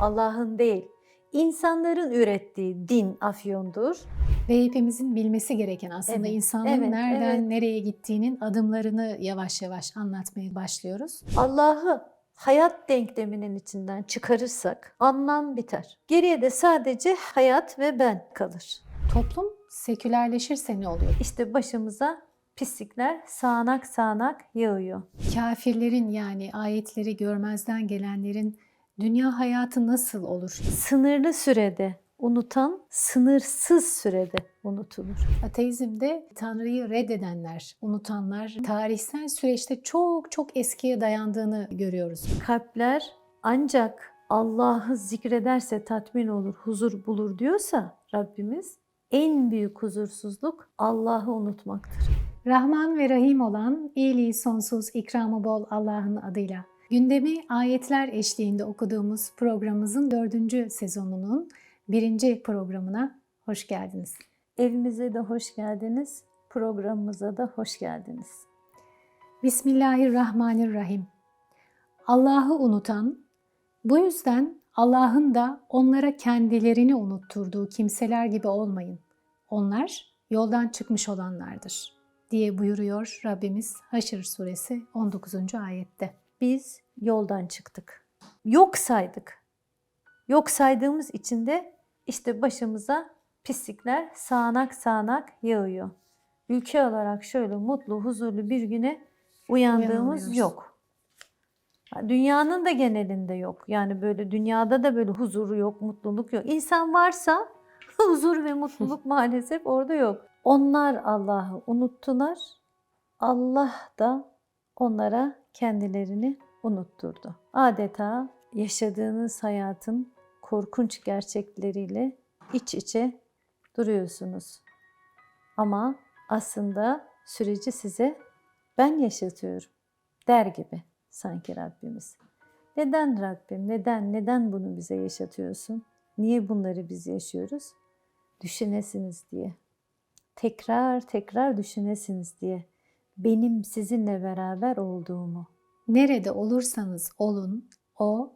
Allah'ın değil, insanların ürettiği din afyondur. Ve hepimizin bilmesi gereken aslında Evet, insanın evet, nereden evet. nereye gittiğinin adımlarını yavaş yavaş anlatmaya başlıyoruz. Allah'ı hayat denkleminin içinden çıkarırsak anlam biter. Geriye de sadece hayat ve ben kalır. Toplum sekülerleşirse ne oluyor? İşte başımıza pislikler sağanak sağanak yağıyor. Kafirlerin yani ayetleri görmezden gelenlerin dünya hayatı nasıl olur? Sınırlı sürede unutan sınırsız sürede unutulur. Ateizmde Tanrı'yı reddedenler, unutanlar tarihsel süreçte çok çok eskiye dayandığını görüyoruz. Kalpler ancak Allah'ı zikrederse tatmin olur, huzur bulur diyorsa Rabbimiz en büyük huzursuzluk Allah'ı unutmaktır. Rahman ve Rahim olan, iyiliği sonsuz, ikramı bol Allah'ın adıyla. Gündemi ayetler eşliğinde okuduğumuz programımızın dördüncü sezonunun birinci programına hoş geldiniz. Evimize de hoş geldiniz, programımıza da hoş geldiniz. Bismillahirrahmanirrahim. Allah'ı unutan, bu yüzden Allah'ın da onlara kendilerini unutturduğu kimseler gibi olmayın. Onlar yoldan çıkmış olanlardır diye buyuruyor Rabbimiz Haşr suresi 19. ayette. Biz yoldan çıktık. Yok saydık. Yok saydığımız için de işte başımıza pislikler sağanak sağanak yağıyor. Ülke olarak şöyle mutlu, huzurlu bir güne uyandığımız yok. Dünyanın da genelinde yok. Yani böyle dünyada da böyle huzuru yok, mutluluk yok. İnsan varsa huzur ve mutluluk maalesef orada yok. Onlar Allah'ı unuttular. Allah da onlara kendilerini unutturdu. Adeta yaşadığınız hayatın korkunç gerçekleriyle iç içe duruyorsunuz. Ama aslında süreci size ben yaşatıyorum der gibi sanki Rabbimiz. Neden Rabbim? Neden? Neden bunu bize yaşatıyorsun? Niye bunları biz yaşıyoruz? Düşünesiniz diye. Tekrar tekrar düşünesiniz diye. Benim sizinle beraber olduğumu. Nerede olursanız olun, O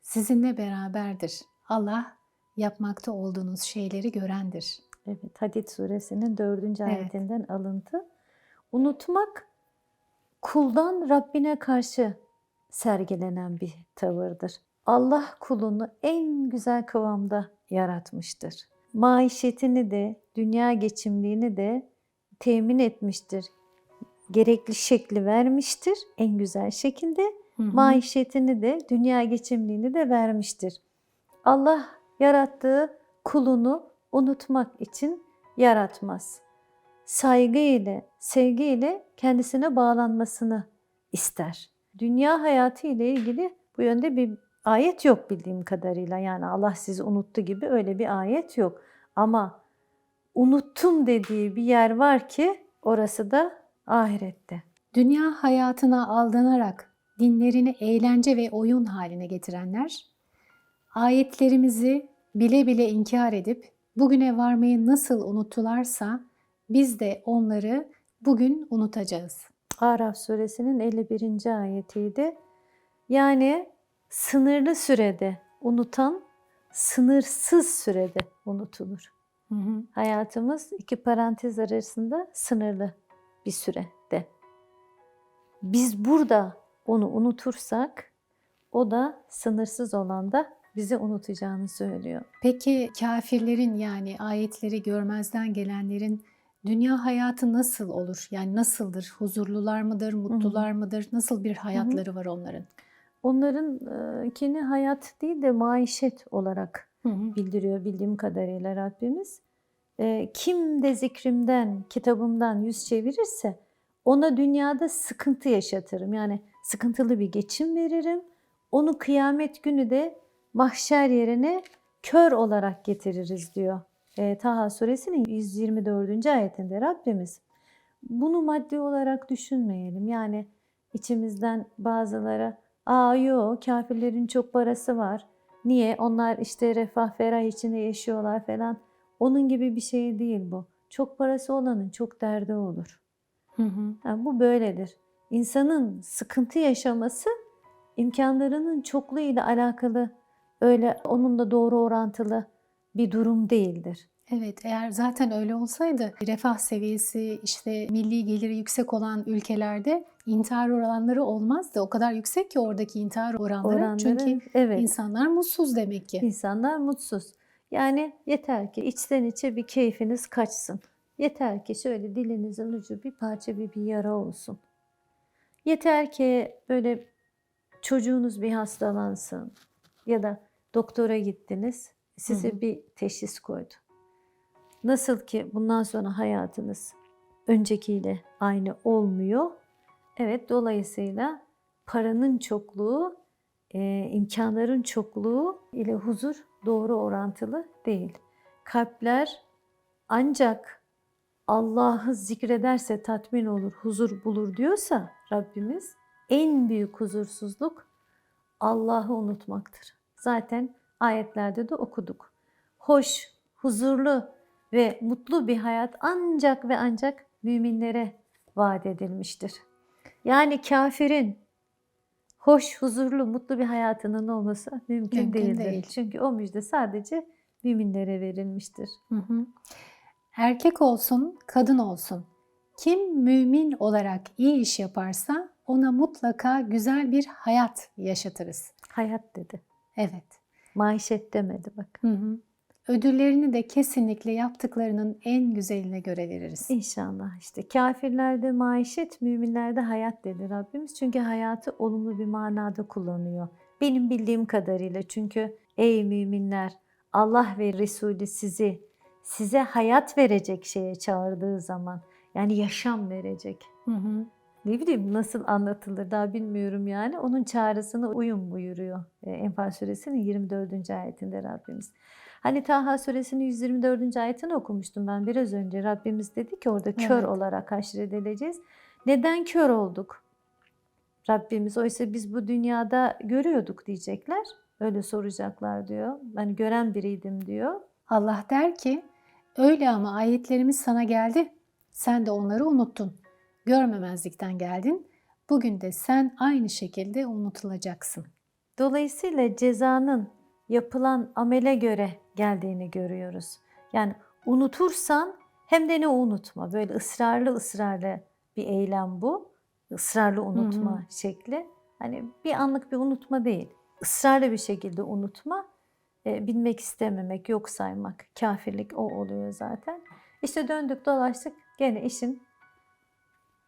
sizinle beraberdir. Allah yapmakta olduğunuz şeyleri görendir. Evet, Hadid suresinin dördüncü Evet. ayetinden alıntı. Unutmak kuldan Rabbine karşı sergilenen bir tavırdır. Allah kulunu en güzel kıvamda yaratmıştır. Maişetini de, dünya geçimliğini de temin etmiştir. Gerekli şekli vermiştir en güzel şekilde. Hı hı. Maişetini de, dünya geçimliğini de vermiştir. Allah yarattığı kulunu unutmak için yaratmaz. Saygı ile, sevgi ile kendisine bağlanmasını ister. Dünya hayatı ile ilgili bu yönde bir ayet yok bildiğim kadarıyla. Yani Allah sizi unuttu gibi öyle bir ayet yok. Ama unuttum dediği bir yer var ki orası da ahirette. Dünya hayatına aldanarak dinlerini eğlence ve oyun haline getirenler, ayetlerimizi bile bile inkar edip bugüne varmayı nasıl unuttularsa biz de onları bugün unutacağız. Araf suresinin 51. ayetiydi. Yani sınırlı sürede unutan sınırsız sürede unutulur. Hı hı. Hayatımız iki parantez arasında sınırlı bir sürede. Biz burada onu unutursak o da sınırsız olan da bizi unutacağını söylüyor. Peki kafirlerin yani ayetleri görmezden gelenlerin dünya hayatı nasıl olur? Yani nasıldır? Huzurlular mıdır? Mutlular mıdır? Nasıl bir hayatları var onların? Onların kini hayat değil de maişet olarak Hı hı. bildiriyor bildiğim kadarıyla Rabbimiz. E, kim de zikrimden, kitabımdan yüz çevirirse ona dünyada sıkıntı yaşatırım. Yani sıkıntılı bir geçim veririm. Onu kıyamet günü de mahşer yerine kör olarak getiririz diyor. E, Taha suresinin 124. ayetinde Rabbimiz. Bunu maddi olarak düşünmeyelim. Yani içimizden bazıları aa yo kafirlerin çok parası var. Niye? Onlar işte refah ferah içinde yaşıyorlar falan. Onun gibi bir şey değil bu. Çok parası olanın çok derdi olur. Hı hı. Yani bu böyledir. İnsanın sıkıntı yaşaması imkanlarının çokluğu ile alakalı öyle onunla doğru orantılı bir durum değildir. Evet, eğer zaten öyle olsaydı refah seviyesi işte milli geliri yüksek olan ülkelerde intihar oranları olmazdı. O kadar yüksek ki oradaki intihar oranları. Oranları, Çünkü evet. insanlar mutsuz demek ki. İnsanlar mutsuz. Yani yeter ki içten içe bir keyfiniz kaçsın. Yeter ki şöyle dilinizin ucu bir parça bir, bir yara olsun. Yeter ki böyle çocuğunuz bir hastalansın ya da doktora gittiniz size Hı hı. bir teşhis koydu. Nasıl ki bundan sonra hayatınız öncekiyle aynı olmuyor. Evet dolayısıyla paranın çokluğu, e, imkanların çokluğu ile huzur doğru orantılı değil. Kalpler ancak Allah'ı zikrederse tatmin olur, huzur bulur diyorsa Rabbimiz en büyük huzursuzluk Allah'ı unutmaktır. Zaten ayetlerde de okuduk. Hoş, huzurlu ve mutlu bir hayat ancak ve ancak müminlere vaat edilmiştir. Yani kafirin hoş, huzurlu, mutlu bir hayatının olması mümkün, Mümkün değildir. değil. Çünkü o müjde sadece müminlere verilmiştir. Hı hı. Erkek olsun, kadın olsun. Kim mümin olarak iyi iş yaparsa ona mutlaka güzel bir hayat yaşatırız. Hayat dedi. Evet. Maişet demedi bak. Hı hı. Ödüllerini de kesinlikle yaptıklarının en güzeline göre veririz. İnşallah işte kafirlerde maişet, müminlerde hayat dedi Rabbimiz. Çünkü hayatı olumlu bir manada kullanıyor. Benim bildiğim kadarıyla çünkü ey müminler Allah ve Resulü sizi size hayat verecek şeye çağırdığı zaman yani yaşam verecek. Hı hı. Ne bileyim nasıl anlatılır daha bilmiyorum yani. Onun çağrısına uyum buyuruyor. E, Enfal suresinin 24. ayetinde Rabbimiz. Hani Taha suresinin 124. ayetini okumuştum ben biraz önce. Rabbimiz dedi ki orada kör Evet. olarak haşredileceğiz. Neden kör olduk? Rabbimiz oysa biz bu dünyada görüyorduk diyecekler. Öyle soracaklar diyor. Hani gören biriydim diyor. Allah der ki, öyle ama ayetlerimiz sana geldi, sen de onları unuttun. Görmemezlikten geldin, bugün de sen aynı şekilde unutulacaksın. Dolayısıyla cezanın yapılan amele göre geldiğini görüyoruz. Yani unutursan hem de ne unutma. Böyle ısrarlı ısrarlı bir eylem bu. Israrlı unutma Hı hı. şekli. Hani bir anlık bir unutma değil. Israrlı bir şekilde unutma. E, bilmek istememek, yok saymak. Kafirlik o oluyor zaten. İşte döndük dolaştık gene işin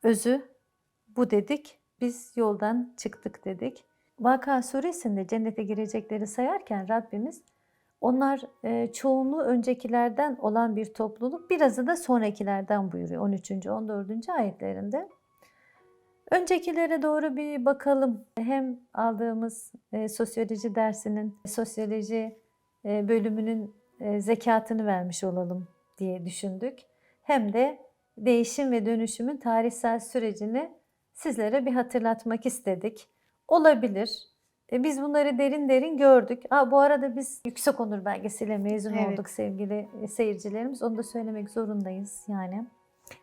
özü bu dedik. Biz yoldan çıktık dedik. Vaka suresinde cennete girecekleri sayarken Rabbimiz onlar e, çoğunluğu öncekilerden olan bir topluluk, birazı da sonrakilerden buyuruyor 13. 14. ayetlerinde. Öncekilere doğru bir bakalım. Hem aldığımız e, sosyoloji dersinin, sosyoloji e, bölümünün e, zekatını vermiş olalım diye düşündük. Hem de değişim ve dönüşümün tarihsel sürecini sizlere bir hatırlatmak istedik. Olabilir. E, biz bunları derin derin gördük. Aa, bu arada biz Yüksek Onur belgesiyle mezun Evet. olduk sevgili e, seyircilerimiz. Onu da söylemek zorundayız yani.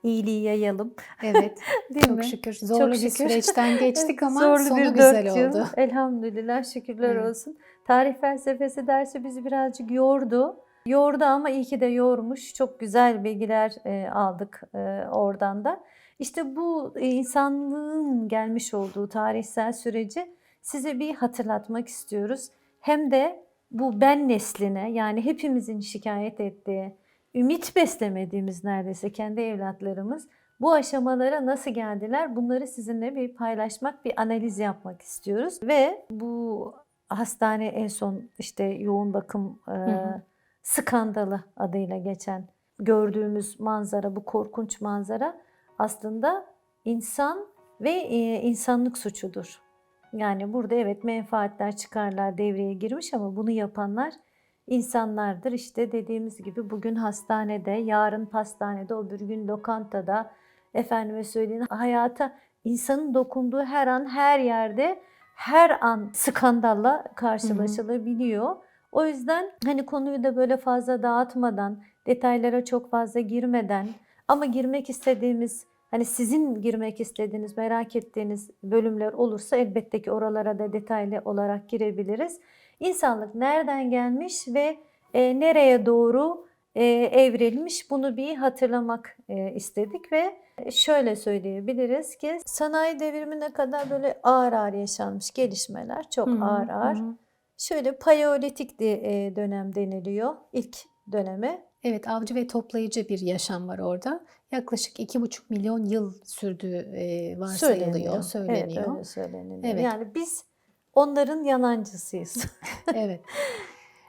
İyiliği yayalım. Evet, Değil çok mi? şükür. Zorlu bir şükür. süreçten geçtik ama Zorlu sonu bir güzel yıl. oldu. Elhamdülillah şükürler Evet. olsun. Tarih felsefesi dersi bizi birazcık yordu. Yordu ama iyi ki de yormuş. Çok güzel bilgiler e, aldık e, oradan da. İşte bu insanlığın gelmiş olduğu tarihsel süreci size bir hatırlatmak istiyoruz. Hem de bu ben nesline yani hepimizin şikayet ettiği, ümit beslemediğimiz neredeyse kendi evlatlarımız bu aşamalara nasıl geldiler? Bunları sizinle bir paylaşmak, bir analiz yapmak istiyoruz. Ve bu hastane en son işte yoğun bakım e, hı. skandalı adıyla geçen gördüğümüz manzara, bu korkunç manzara aslında insan ve e, insanlık suçudur. Yani burada evet menfaatler, çıkarlar devreye girmiş ama bunu yapanlar insanlardır. İşte dediğimiz gibi bugün hastanede, yarın pastanede, öbür gün lokantada, efendime söyleyeyim hayata insanın dokunduğu her an, her yerde, her an skandalla karşılaşılabiliyor. O yüzden hani konuyu da böyle fazla dağıtmadan, detaylara çok fazla girmeden ama girmek istediğimiz Hani sizin girmek istediğiniz, merak ettiğiniz bölümler olursa elbette ki oralara da detaylı olarak girebiliriz. İnsanlık nereden gelmiş ve e, nereye doğru e, evrilmiş bunu bir hatırlamak e, istedik ve şöyle söyleyebiliriz ki sanayi devrimine kadar böyle ağır ağır yaşanmış gelişmeler çok Hı hı, ağır ağır. Şöyle paleolitik de, e, dönem deniliyor ilk döneme. Evet, avcı ve toplayıcı bir yaşam var orada. Yaklaşık iki buçuk milyon yıl sürdüğü e, varsayılıyor, söyleniyor. Evet öyle söyleniyor. Evet. Yani biz onların yalancısıyız. Evet.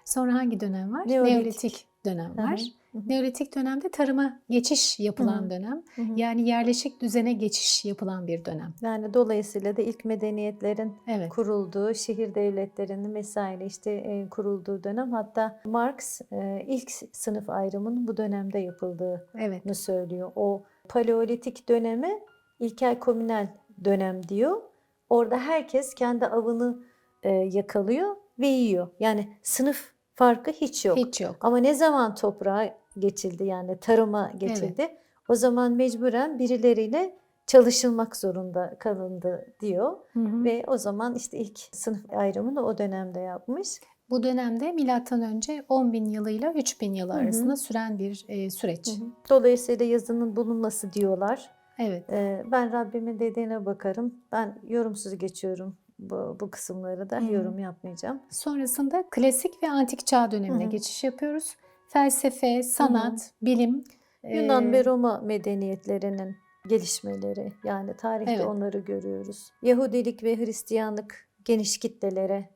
Sonra hangi dönem var? Neolitik. Neolitik dönem var. hı hı. Neolitik dönemde tarıma geçiş yapılan Hı hı. dönem. Hı hı. Yani yerleşik düzene geçiş yapılan bir dönem. Yani dolayısıyla da ilk medeniyetlerin Evet. kurulduğu, şehir devletlerinin vesaire işte e, kurulduğu dönem. Hatta Marx e, ilk sınıf ayrımının bu dönemde yapıldığını Evet. söylüyor. O paleolitik döneme ilkel komünel dönem diyor. Orada herkes kendi avını e, yakalıyor ve yiyor. Yani sınıf farkı hiç yok. Hiç yok. Ama ne zaman toprağa geçildi yani tarıma geçildi o zaman mecburen birileriyle çalışılmak zorunda kalındı diyor. Hı hı. Ve o zaman işte ilk sınıf ayrımını o dönemde yapmış. Bu dönemde milattan önce 10 bin yılıyla 3 bin yılı Hı hı. arasında süren bir e, süreç. Dolayısıyla yazının bulunması diyorlar. Evet. Ee, ben Rabbimin dediğine bakarım. Ben yorumsuz geçiyorum bu, bu kısımları da. Hı hı. Yorum yapmayacağım. Sonrasında klasik ve antik çağ dönemine Hı hı. geçiş yapıyoruz. Felsefe, sanat, bilim. Yunan ve Roma medeniyetlerinin gelişmeleri yani tarihte Evet. onları görüyoruz. Yahudilik ve Hristiyanlık geniş kitlelere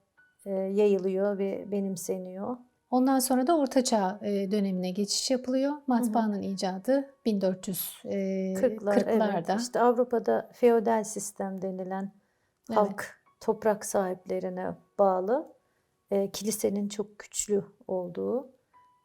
yayılıyor ve benimseniyor. Ondan sonra da Orta Çağ dönemine geçiş yapılıyor. Matbaanın icadı 1400 e, 40'lar 40'larda. evet. İşte Avrupa'da feodal sistem denilen Evet. halk toprak sahiplerine bağlı kilisenin çok güçlü olduğu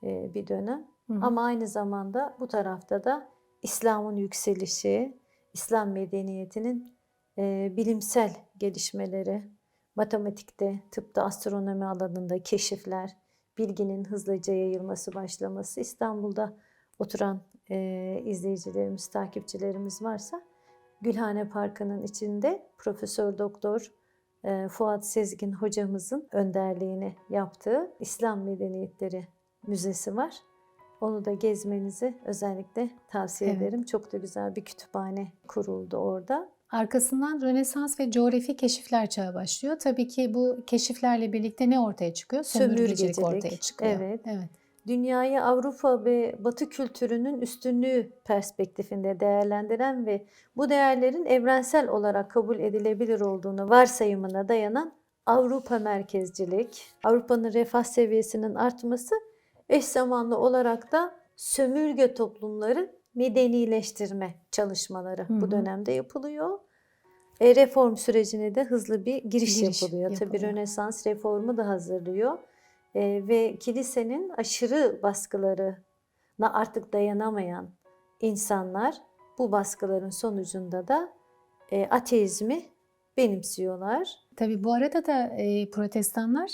bir dönem. Hı hı. Ama aynı zamanda bu tarafta da İslam'ın yükselişi, İslam medeniyetinin e, bilimsel gelişmeleri, matematikte, tıpta, astronomi alanında keşifler, bilginin hızlıca yayılması başlaması, İstanbul'da oturan e, izleyicilerimiz, takipçilerimiz varsa Gülhane Parkı'nın içinde Profesör Doktor e, Fuat Sezgin hocamızın önderliğini yaptığı İslam Medeniyetleri Müzesi var. Onu da gezmenizi özellikle tavsiye Evet. ederim. Çok da güzel bir kütüphane kuruldu orada. Arkasından Rönesans ve coğrafi keşifler çağı başlıyor. Tabii ki bu keşiflerle birlikte ne ortaya çıkıyor? Sömürgecilik Sömürgecilik, ortaya çıkıyor. evet. evet. Dünyayı Avrupa ve Batı kültürünün üstünlüğü perspektifinde değerlendiren ve bu değerlerin evrensel olarak kabul edilebilir olduğunu varsayımına dayanan Avrupa merkezcilik, Avrupa'nın refah seviyesinin artması eş zamanlı olarak da sömürge toplumları medenileştirme çalışmaları Hı hı. bu dönemde yapılıyor. E, reform sürecine de hızlı bir giriş, Giriş yapılıyor. Tabii yapılıyor. Rönesans reformu da hazırlıyor. E, ve kilisenin aşırı baskılarına artık dayanamayan insanlar bu baskıların sonucunda da e, ateizmi benimsiyorlar. Tabii bu arada da e, protestanlar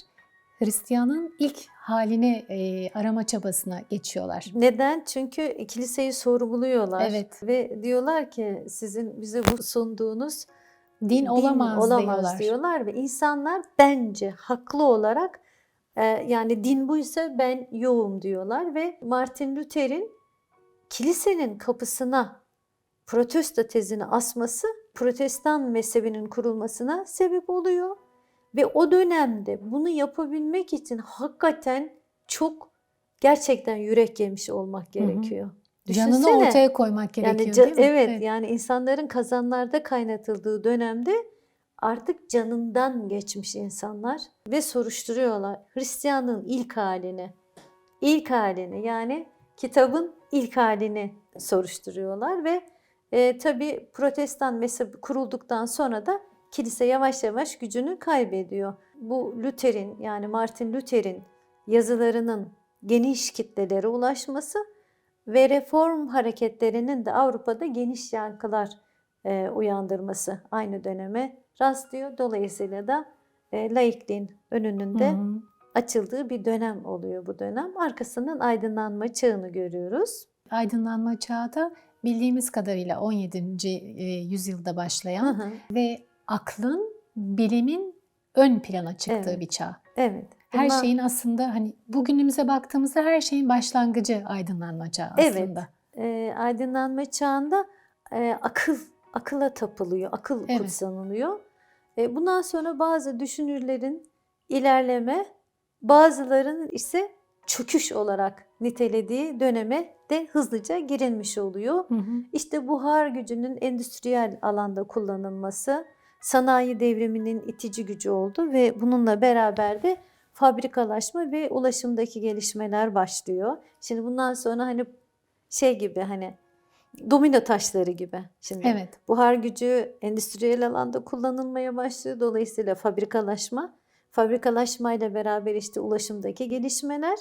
Hristiyanın ilk halini e, arama çabasına geçiyorlar. Neden? Çünkü kiliseyi sorguluyorlar Evet. ve diyorlar ki sizin bize bu sunduğunuz Din, olamaz, olamaz diyorlar. diyorlar ve insanlar bence haklı olarak e, yani din buysa ben yoğum diyorlar ve Martin Luther'in kilisenin kapısına protesto tezini asması protestan mezhebinin kurulmasına sebep oluyor. Ve o dönemde bunu yapabilmek için hakikaten çok gerçekten yürek yemiş olmak Hı hı. gerekiyor. Canını Düşünsene. ortaya koymak gerekiyor Yani değil mi? evet, yani insanların kazanlarda kaynatıldığı dönemde artık canından geçmiş insanlar ve soruşturuyorlar Hristiyanlığın ilk halini. ilk halini yani kitabın ilk halini soruşturuyorlar ve e, tabi protestan mezhebi kurulduktan sonra da kilise yavaş yavaş gücünü kaybediyor. Bu Luther'in yani Martin Luther'in yazılarının geniş kitlelere ulaşması ve reform hareketlerinin de Avrupa'da geniş yankılar e, uyandırması aynı döneme rastlıyor. Dolayısıyla da e, laikliğin önünün de açıldığı bir dönem oluyor bu dönem. Arkasından aydınlanma çağını görüyoruz. Aydınlanma çağı da bildiğimiz kadarıyla 17. e, yüzyılda başlayan Hı hı. ve aklın, bilimin ön plana çıktığı Evet. bir çağ. Evet. Her Bunlar- şeyin aslında hani bugünümüze baktığımızda her şeyin başlangıcı aydınlanma çağı Evet. aslında. e, aydınlanma çağında e, akıl akıla tapılıyor, akıl Evet. kutsanılıyor. E, bundan sonra bazı düşünürlerin ilerleme, bazılarının ise çöküş olarak nitelediği döneme de hızlıca girilmiş oluyor. Hı hı. İşte buhar gücünün endüstriyel alanda kullanılması sanayi devriminin itici gücü oldu ve bununla beraber de fabrikalaşma ve ulaşımdaki gelişmeler başlıyor. Şimdi bundan sonra hani şey gibi hani domino taşları gibi. Şimdi Evet. buhar gücü endüstriyel alanda kullanılmaya başlıyor. Dolayısıyla fabrikalaşma, fabrikalaşmayla beraber işte ulaşımdaki gelişmeler,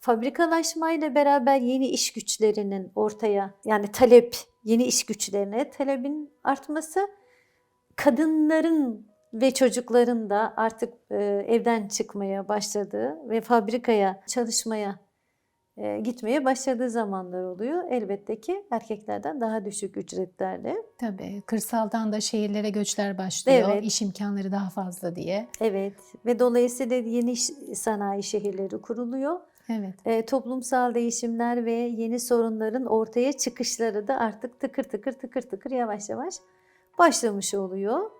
fabrikalaşmayla beraber yeni iş güçlerinin ortaya yani talep, yeni iş güçlerine talebin artması, kadınların ve çocukların da artık e, evden çıkmaya başladığı ve fabrikaya çalışmaya e, gitmeye başladığı zamanlar oluyor. Elbette ki erkeklerden daha düşük ücretlerle. Tabii kırsaldan da şehirlere göçler başlıyor. Evet. İş imkanları daha fazla diye. Evet ve dolayısıyla yeni sanayi şehirleri kuruluyor. Evet. E, toplumsal değişimler ve yeni sorunların ortaya çıkışları da artık tıkır tıkır tıkır tıkır yavaş yavaş başlamış oluyor.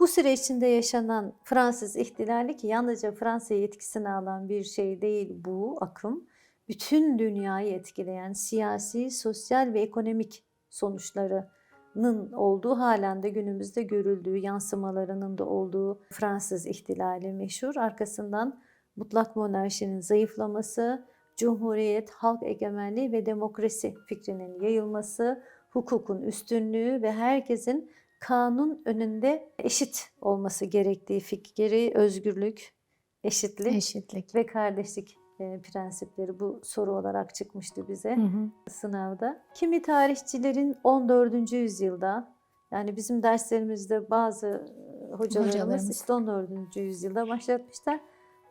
Bu süre içinde yaşanan Fransız ihtilali ki yalnızca Fransa'yı etkisine alan bir şey değil bu akım. Bütün dünyayı etkileyen siyasi, sosyal ve ekonomik sonuçlarının olduğu halen de günümüzde görüldüğü, yansımalarının da olduğu Fransız ihtilali meşhur. Arkasından mutlak monarşinin zayıflaması, cumhuriyet, halk egemenliği ve demokrasi fikrinin yayılması, hukukun üstünlüğü ve herkesin kanun önünde eşit olması gerektiği fikri, özgürlük, eşitlik Eşitlik. ve kardeşlik e, prensipleri bu soru olarak çıkmıştı bize Hı hı. sınavda. Kimi tarihçilerin 14. yüzyılda yani bizim derslerimizde bazı e, hocalarımız, Hocalarımız. işte 14. yüzyılda başlatmışlar.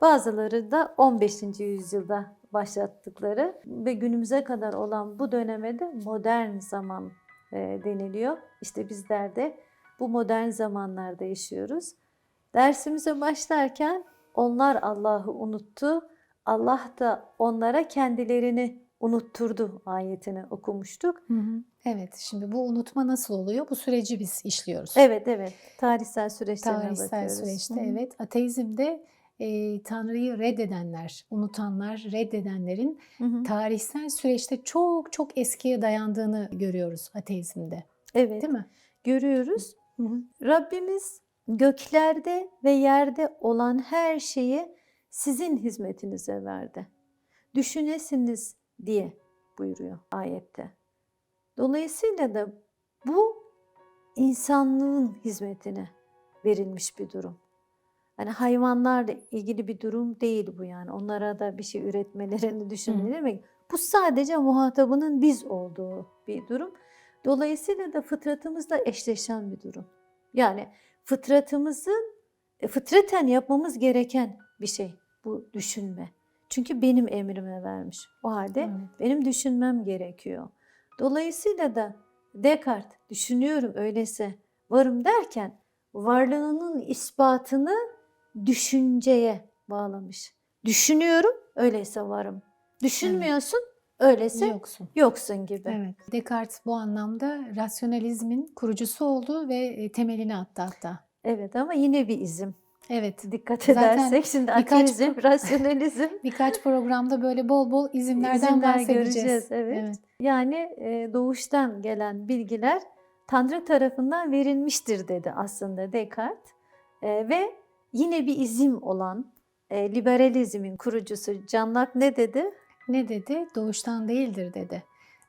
Bazıları da 15. yüzyılda başlattıkları ve günümüze kadar olan bu döneme de modern zaman deniliyor. İşte bizler de bu modern zamanlarda yaşıyoruz. Dersimize başlarken onlar Allah'ı unuttu, Allah da onlara kendilerini unutturdu ayetini okumuştuk. Hı hı. Evet. Şimdi bu unutma nasıl oluyor? Bu süreci biz işliyoruz. Evet evet tarihsel süreçlerine Tarihsel bakıyoruz. süreçte Hı hı. evet. Ateizmde e, Tanrı'yı reddedenler, unutanlar, reddedenlerin Hı hı. tarihsel süreçte çok çok eskiye dayandığını görüyoruz ateizmde. Evet Değil mi? görüyoruz. Hı hı. Rabbimiz göklerde ve yerde olan her şeyi sizin hizmetinize verdi. Düşünesiniz diye buyuruyor ayette. Dolayısıyla da bu insanlığın hizmetine verilmiş bir durum. Yani hayvanlarla ilgili bir durum değil bu yani. Onlara da bir şey üretmelerini düşünmeleri demek. Bu sadece muhatabının biz olduğu bir durum. Dolayısıyla da fıtratımızla eşleşen bir durum. Yani fıtratımızın e, fıtraten yapmamız gereken bir şey bu düşünme. Çünkü benim emrime vermiş. O halde Evet. benim düşünmem gerekiyor. Dolayısıyla da Descartes düşünüyorum öyleyse varım derken varlığının ispatını düşünceye bağlamış. Düşünüyorum öyleyse varım. Düşünmüyorsun öyleyse Yoksun. yoksun gibi. Evet. Descartes bu anlamda rasyonalizmin kurucusu oldu ve e, temelini attı hatta. Evet ama yine bir izim. Evet. Dikkat Zaten edersek şimdi birkaç ateizm, rasyonalizm Birkaç programda böyle bol bol izimlerden İzimler bahsedeceğiz. göreceğiz, evet. Yani e, doğuştan gelen bilgiler Tanrı tarafından verilmiştir dedi aslında Descartes. E, ve yine bir izim olan e, liberalizmin kurucusu John Locke ne dedi? Ne dedi? Doğuştan değildir dedi.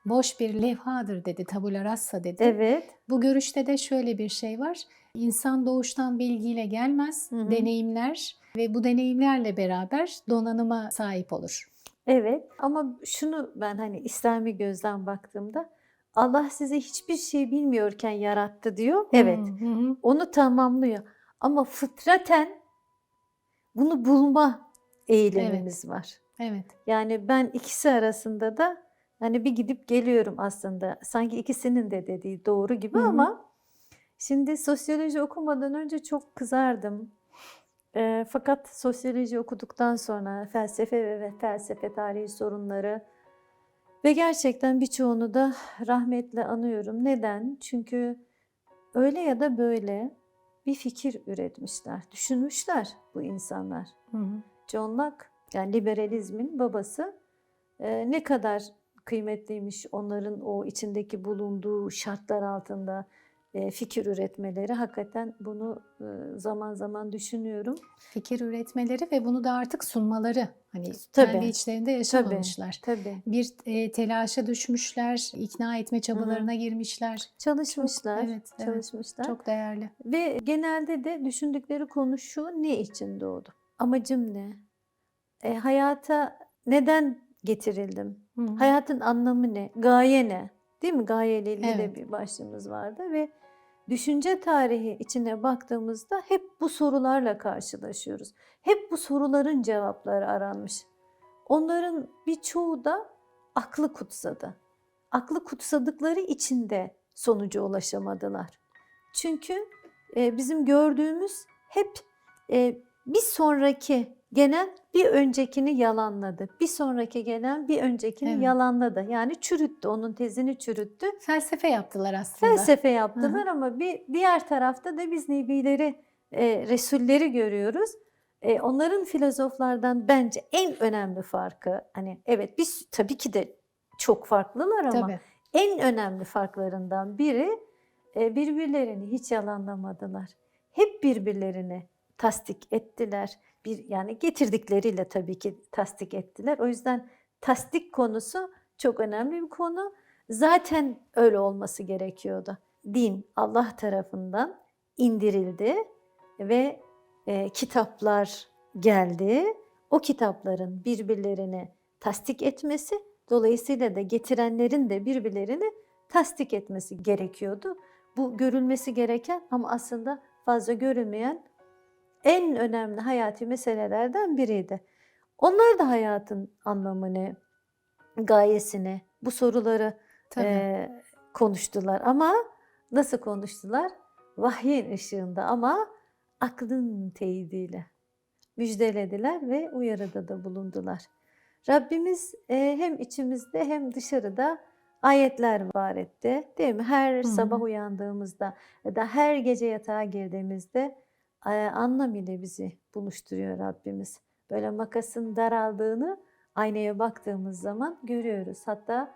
Boş bir levhadır dedi. Tabula rasa dedi. Evet. Bu görüşte de şöyle bir şey var. İnsan doğuştan bilgiyle gelmez, Hı hı. deneyimler ve bu deneyimlerle beraber donanıma sahip olur. Evet ama şunu ben hani İslami gözden baktığımda Allah sizi hiçbir şey bilmiyorken yarattı diyor. Evet. Hı hı. Onu tamamlıyor. Ama fıtraten bunu bulma eylemimiz var. Evet. Yani ben ikisi arasında da hani bir gidip geliyorum aslında. Sanki ikisinin de dediği doğru gibi Hı hı. ama şimdi sosyoloji okumadan önce çok kızardım. E, fakat sosyoloji okuduktan sonra felsefe ve felsefe tarihi sorunları ve gerçekten birçoğunu da rahmetle anıyorum. Neden? Çünkü öyle ya da böyle bir fikir üretmişler, düşünmüşler bu insanlar. Hı hı. John Locke yani liberalizmin babası e, ne kadar kıymetliymiş onların o içindeki bulunduğu şartlar altında fikir üretmeleri. Hakikaten bunu e, zaman zaman düşünüyorum. Fikir üretmeleri ve bunu da artık sunmaları. Hani Tabii. kendi içlerinde yaşamamışlar. Tabii. Bir e, telaşa düşmüşler, ikna etme çabalarına girmişler. Çalışmışlar, evet, evet. çalışmışlar. Çok değerli. Ve genelde de düşündükleri konu şu, ne için doğdum? Amacım ne? E, hayata neden getirildim? Hı hı. Hayatın anlamı ne? Gaye ne? Değil mi? Gayeyle ilgili de Evet. bir başlığımız vardı ve düşünce tarihi içine baktığımızda hep bu sorularla karşılaşıyoruz. Hep bu soruların cevapları aranmış. Onların birçoğu da aklı kutsadı. Aklı kutsadıkları için de sonuca ulaşamadılar. Çünkü e, bizim gördüğümüz hep e, bir sonraki gelen bir öncekini yalanladı. Bir sonraki gelen bir öncekini Evet. yalanladı. Yani çürüttü, onun tezini çürüttü. Felsefe yaptılar aslında. Felsefe yaptılar ama bir diğer tarafta da biz nebileri, e, resulleri görüyoruz. E, onların filozoflardan bence en önemli farkı, hani evet biz tabii ki de çok farklılar ama Tabii. en önemli farklarından biri e, birbirlerini hiç yalanlamadılar. Hep birbirlerini tasdik ettiler. Bir yani getirdikleriyle tabii ki tasdik ettiler. O yüzden tasdik konusu çok önemli bir konu. Zaten öyle olması gerekiyordu. Din Allah tarafından indirildi ve e, kitaplar geldi. O kitapların birbirlerini tasdik etmesi, dolayısıyla da getirenlerin de birbirlerini tasdik etmesi gerekiyordu. Bu görülmesi gereken ama aslında fazla görünmeyen en önemli hayati meselelerden biriydi. Onlar da hayatın anlamını, gayesini, bu soruları Tabii. e, konuştular ama nasıl konuştular? Vahyin ışığında ama aklın teyidiyle müjdelediler ve uyarıda da bulundular. Rabbimiz e, hem içimizde hem dışarıda ayetler var etti. Değil mi? Her Hı hı. sabah uyandığımızda ya da her gece yatağa girdiğimizde anlam ile bizi buluşturuyor Rabbimiz. Böyle makasın daraldığını aynaya baktığımız zaman görüyoruz. Hatta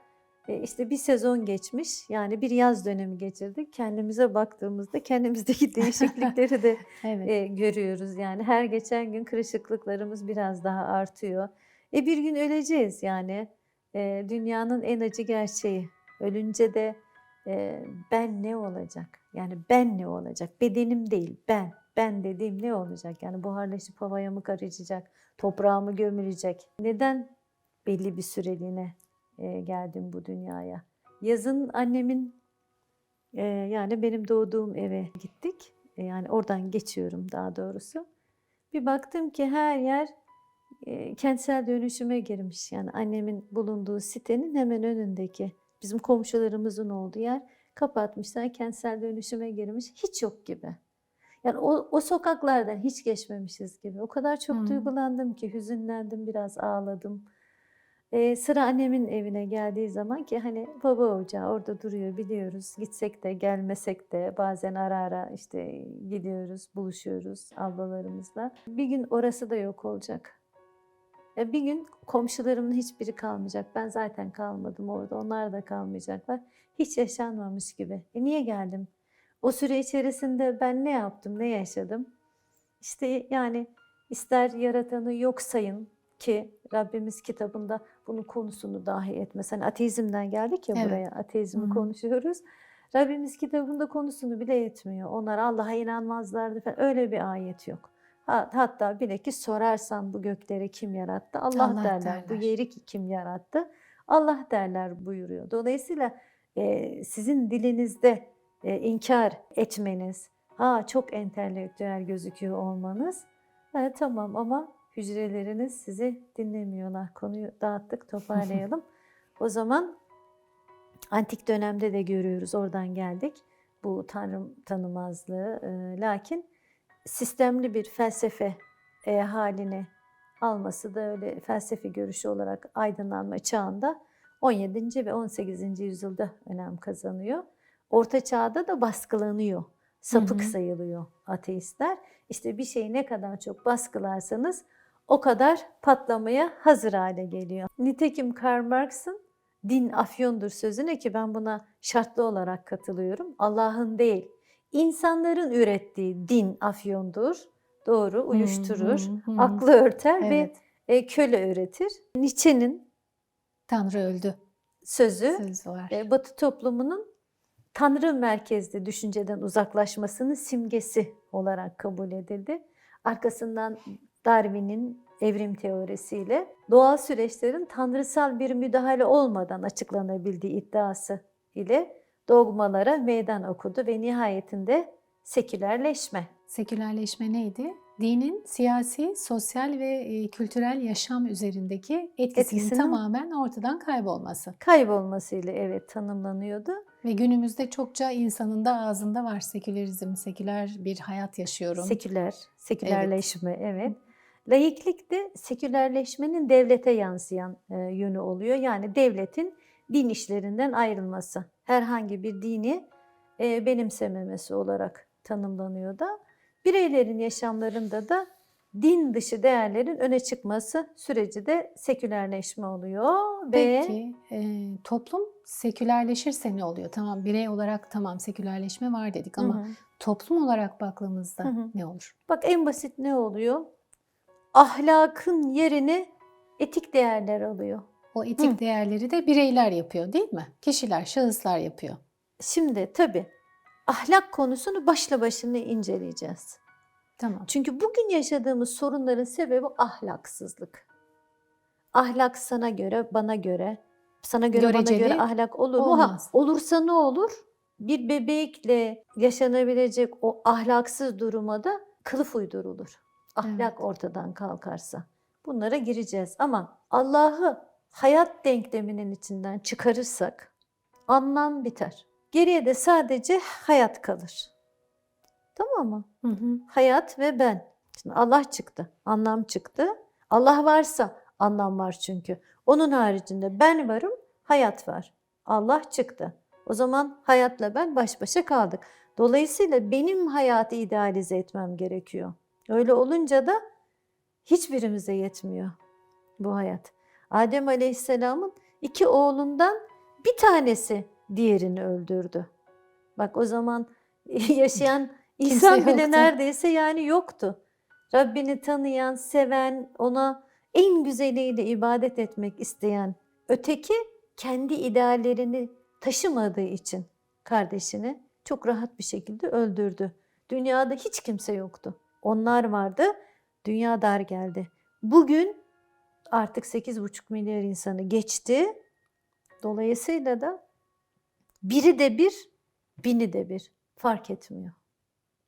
e, işte bir sezon geçmiş yani bir yaz dönemi geçirdik. Kendimize baktığımızda kendimizdeki değişiklikleri de evet. e, görüyoruz. Yani her geçen gün kırışıklıklarımız biraz daha artıyor. E bir gün öleceğiz yani. E, dünyanın en acı gerçeği. Ölünce de e, ben ne olacak? Yani ben ne olacak? Bedenim değil, ben. Ben dediğim ne olacak? Yani buharlaşıp havaya mı karışacak? Toprağa mı gömülecek? Neden belli bir süreliğine e, geldim bu dünyaya? Yazın annemin e, yani benim doğduğum eve gittik. E, yani oradan geçiyorum daha doğrusu. Bir baktım ki her yer kentsel dönüşüme girmiş. Yani annemin bulunduğu sitenin hemen önündeki bizim komşularımızın olduğu yer kapatmışlar. Kentsel dönüşüme girmiş. Hiç yok gibi. Yani o, o sokaklardan hiç geçmemişiz gibi. O kadar çok Hı. duygulandım ki hüzünlendim, biraz ağladım. E, sıra annemin evine geldiği zaman ki hani baba ocağı orada duruyor biliyoruz. Gitsek de gelmesek de bazen ara ara işte gidiyoruz, buluşuyoruz ablalarımızla. Bir gün orası da yok olacak. E, bir gün komşularımın hiçbiri kalmayacak. Ben zaten kalmadım orada. Onlar da kalmayacaklar. Hiç yaşanmamış gibi. E niye geldim? O süre içerisinde ben ne yaptım, ne yaşadım? İşte yani ister yaratanı yok sayın ki Rabbimiz kitabında bunun konusunu dahi etmez. Hani ateizmden geldik ya Evet. buraya, ateizmi Hı hı. konuşuyoruz. Rabbimiz kitabında konusunu bile etmiyor. Onlar Allah'a inanmazlardı falan. Öyle bir ayet yok. Ha- Hatta bile ki sorarsan bu gökleri kim yarattı? Allah, Allah derler. Bu derler. yeri ki kim yarattı? Allah derler buyuruyor. Dolayısıyla e, sizin dilinizde e, inkar etmeniz, ha çok entelektüel gözüküyor olmanız, ha, tamam ama hücreleriniz sizi dinlemiyorlar. Konuyu dağıttık, toparlayalım. o zaman antik dönemde de görüyoruz, oradan geldik bu tanrı tanımazlığı. E, lakin sistemli bir felsefe e, haline alması da öyle felsefi görüşü olarak aydınlanma çağında 17. ve 18. yüzyılda önem kazanıyor. Orta çağda da baskılanıyor. Sapık Hı hı. sayılıyor ateistler. İşte bir şeyi ne kadar çok baskılarsanız o kadar patlamaya hazır hale geliyor. Nitekim Karl Marx'ın din afyondur sözüne ki ben buna şartlı olarak katılıyorum. Allah'ın değil, insanların ürettiği din afyondur. Doğru, uyuşturur, hı hı. aklı örter Evet. ve köle üretir. Nietzsche'nin Tanrı öldü sözü sözü var. e, Batı toplumunun Tanrı merkezli düşünceden uzaklaşmasının simgesi olarak kabul edildi. Arkasından Darwin'in evrim teorisiyle doğal süreçlerin tanrısal bir müdahale olmadan açıklanabildiği iddiası ile dogmalara meydan okudu ve nihayetinde sekülerleşme. Sekülerleşme neydi? Dinin siyasi, sosyal ve e, kültürel yaşam üzerindeki etkisinin, Etkisinin- tamamen ortadan kaybolması. Kaybolmasıyla evet tanımlanıyordu. Ve günümüzde çokça insanın da ağzında var sekülerizm, seküler bir hayat yaşıyorum. Seküler, sekülerleşme evet. Laiklik de sekülerleşmenin devlete yansıyan e, yönü oluyor. Yani devletin din işlerinden ayrılması. Herhangi bir dini e, benimsememesi olarak tanımlanıyor da. Bireylerin yaşamlarında da din dışı değerlerin öne çıkması süreci de sekülerleşme oluyor. Ve Peki e, toplum sekülerleşirse ne oluyor? Tamam birey olarak tamam sekülerleşme var dedik ama Hı hı. toplum olarak baktığımızda Hı hı. ne olur? Bak en basit ne oluyor? Ahlakın yerini etik değerler alıyor. O etik Hı. değerleri de bireyler yapıyor değil mi? Kişiler, şahıslar yapıyor. Şimdi tabii ahlak konusunu başla başına inceleyeceğiz. Tamam. Çünkü bugün yaşadığımız sorunların sebebi ahlaksızlık. Ahlak sana göre, bana göre, sana göre, bana Göreceli göre ahlak olur mu? Ha, olursa ne olur? Bir bebekle yaşanabilecek o ahlaksız duruma da kılıf uydurulur. Ahlak Evet. ortadan kalkarsa. Bunlara gireceğiz ama Allah'ı hayat denkleminin içinden çıkarırsak anlam biter. Geriye de sadece hayat kalır. Tamam mı? Hı hı. Hayat ve ben. Şimdi Allah çıktı, anlam çıktı. Allah varsa anlam var çünkü. Onun haricinde ben varım, hayat var. Allah çıktı. O zaman hayatla ben baş başa kaldık. Dolayısıyla benim hayatı idealize etmem gerekiyor. Öyle olunca da hiçbirimize yetmiyor bu hayat. Adem Aleyhisselam'ın iki oğlundan bir tanesi diğerini öldürdü. Bak o zaman yaşayan insan bile yoktu. neredeyse yani yoktu. Rabbini tanıyan, seven, ona en güzeliyle ibadet etmek isteyen öteki kendi ideallerini taşımadığı için kardeşini çok rahat bir şekilde öldürdü. Dünyada hiç kimse yoktu. Onlar vardı. Dünya dar geldi. Bugün artık 8,5 milyar insanı geçti. Dolayısıyla da biri de bir, bini de bir. Fark etmiyor.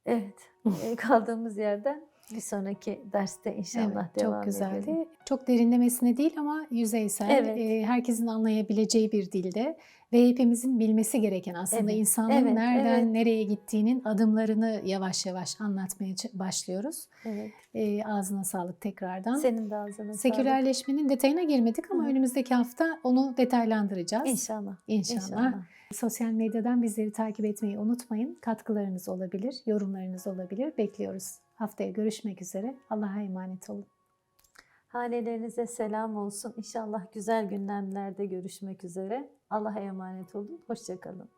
Evet. e, kaldığımız yerden bir sonraki derste inşallah Evet, devam çok güzeldi. edelim. Çok derinlemesine değil ama yüzeysel, Evet. e, herkesin anlayabileceği bir dilde ve hepimizin bilmesi gereken aslında Evet, insanın evet, nereden evet. nereye gittiğinin adımlarını yavaş yavaş anlatmaya başlıyoruz. Evet. E, ağzına sağlık tekrardan. Senin de ağzına sağlık. Sekülerleşmenin detayına girmedik ama Hı. önümüzdeki hafta onu detaylandıracağız. İnşallah. İnşallah. İnşallah. Sosyal medyadan bizleri takip etmeyi unutmayın. Katkılarınız olabilir, yorumlarınız olabilir. Bekliyoruz. Haftaya görüşmek üzere. Allah'a emanet olun. Hanelerinize selam olsun. İnşallah güzel gündemlerde görüşmek üzere. Allah'a emanet olun. Hoşçakalın.